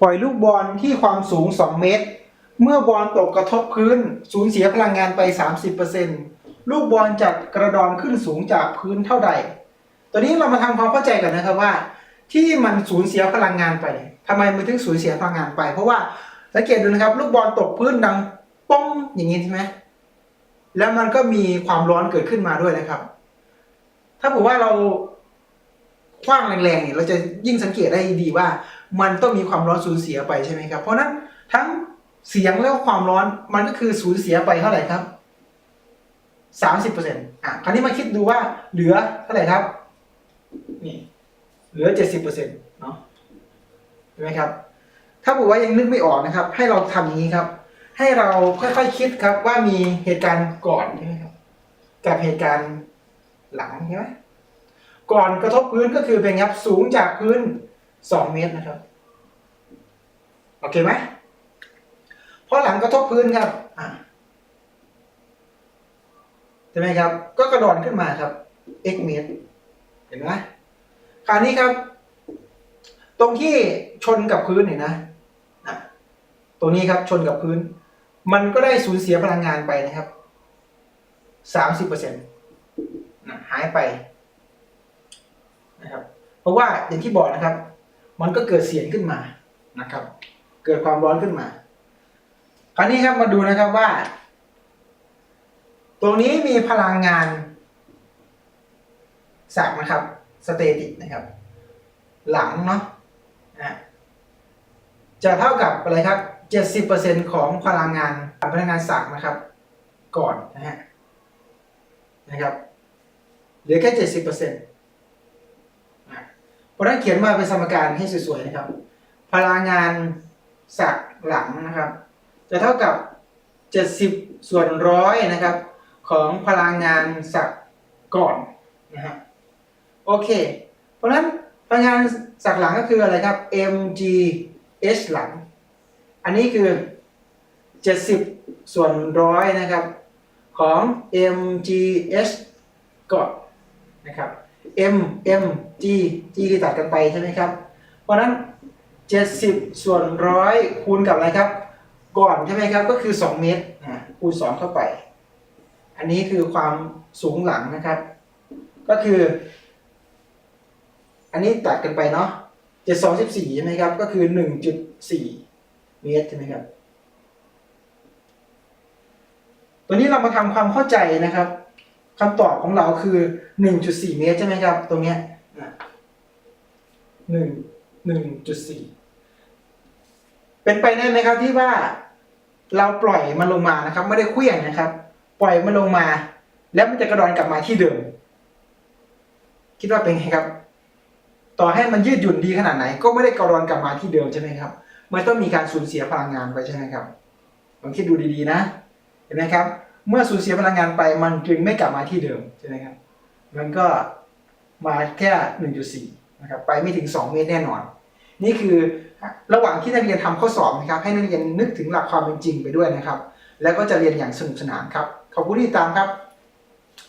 ปล่อยลูกบอลที่ความสูง 2 เมตร เมื่อบอลตกกระทบพื้น สูญเสียพลังงานไป 30%ลูกบอลจะกระดอนขึ้นสูงจากพื้นเท่าใดตอนนี้เรามาทำความเข้าใจกันนะครับว่า ที่มันสูญเสียพลังงานไปเนี่ยทำไมมันถึงสูญเสียพลังงานไป เพราะว่าสังเกตดูนะครับ ลูกบอลตกพื้นดังป้องอย่างนี้ใช่ไหมแล้วมันก็มีความร้อนเกิดขึ้นมาด้วยนะครับ ถ้าบอกว่าเราคว้างแรงๆเนี่ยเราจะยิ่งสังเกตได้ดีว่า มันต้องมีความร้อนสูญเสียไปใช่ไหมครับ เพราะนั้นทั้งเสียงแล้วความร้อนมันก็คือสูญเสียไปเท่าไหร่ครับสามสิบเปอร์เซ็นต์อะคราวนี้มาคิดดูว่าเหลือเท่าไหร่ครับ นี่ เหลือเจ็ดสิบเปอร์เซ็นต์เนาะเห็นไหมครับ ถ้าบอกว่ายังนึกไม่ออกนะครับ ให้เราทำอย่างนี้ครับ ให้เราค่อยๆคิดครับว่ามีเหตุการณ์ก่อนใช่ไหมครับ กับเหตุการณ์หลังใช่ไหมก่อนกระทบพื้นก็คือเป็นไงครับสูงจากพื้น สองเมตรนะครับ โอเคไหมพอหลังกระทบพื้นครับอ่าใช่ไหมครับ ก็กระดอนขึ้นมาครับ x เมตร เห็นไหมคราวนี้ครับ ตรงที่ชนกับพื้นเนี่ยนะอะตรงนี้ครับชนกับพื้น มันก็ได้สูญเสียพลังงานไปนะครับสามสิบเปอร์เซ็นต์หายไปนะครับ เพราะว่าอย่างที่บอกนะครับ มันก็เกิดเสียงขึ้นมานะครับ เกิดความร้อนขึ้นมา คราวนี้ครับมาดูนะครับว่า ตรงนี้มีพลังงานสักนะครับสเตติกนะครับ หลังเนาะนะจะเท่ากับอะไรครับเจ็ดสิบเปอร์เซ็นของพลังงานพลังงานสักนะครับ ก่อนนะฮะนะครับเหลือแค่เจ็ดสิบเปอร์เซ็นต์ เพราะฉะนั้นเขียนมาเป็นสมการให้สวยๆนะครับ พลังงานสักหลังนะครับ จะเท่ากับ 70 ส่วนร้อยนะครับ ของพลังงานสักก่อนนะฮะโอเค เพราะฉะนั้นพลังงานสักหลังก็คืออะไรครับ mgh หลัง อันนี้คือ 70 ส่วนร้อยนะครับ ของ mgh ก่อนนะครับ m m g g คือตัดกันไปใช่ไหมครับ เพราะนั้น 70 ส่วนร้อยคูณกับอะไรครับ ก่อนใช่ไหมครับ ก็คือ 2 เมตรคูณ 2 เข้าไป อันนี้คือความสูงหลังนะครับ ก็คือ อันนี้ตัดกันไปเนาะ7 2 14ใช่ไหมครับ ก็คือ1.4เมตรใช่ไหมครับ ตัวนี้เรามาทำความเข้าใจนะครับ คำตอบของเราคือ1.4เมตรใช่ไหมครับ ตรงเนี้ยหนึ่งหนึ่งจุดสี่เป็นไปได้ไหมครับที่ว่าเราปล่อยมันลงมานะครับ ไม่ได้เคลื่องนะครับ ปล่อยมันลงมา แล้วมันจะกระดอนกลับมาที่เดิม คิดว่าเป็นไงครับ ต่อให้มันยืดหยุ่นดีขนาดไหน ก็ไม่ได้กระดอนกลับมาที่เดิมใช่ไหมครับ มันต้องมีการสูญเสียพลังงานไปใช่ไหมครับลองคิดดูดีๆนะ เห็นไหมครับ เมื่อสูญเสียพลังงานไปมันจึงไม่กลับมาที่เดิมใช่ไหมครับ มันก็มาแค่ 1.4นะครับไปไม่ถึง 2 เมตรแน่นอน นี่คือระหว่างที่นักเรียนทำข้อสอบนะครับ ให้นักเรียนนึกถึงหลักความเป็นจริงไปด้วยนะครับ แล้วก็จะเรียนอย่างสนุกสนานครับ ขอบคุณที่ติดตามครับ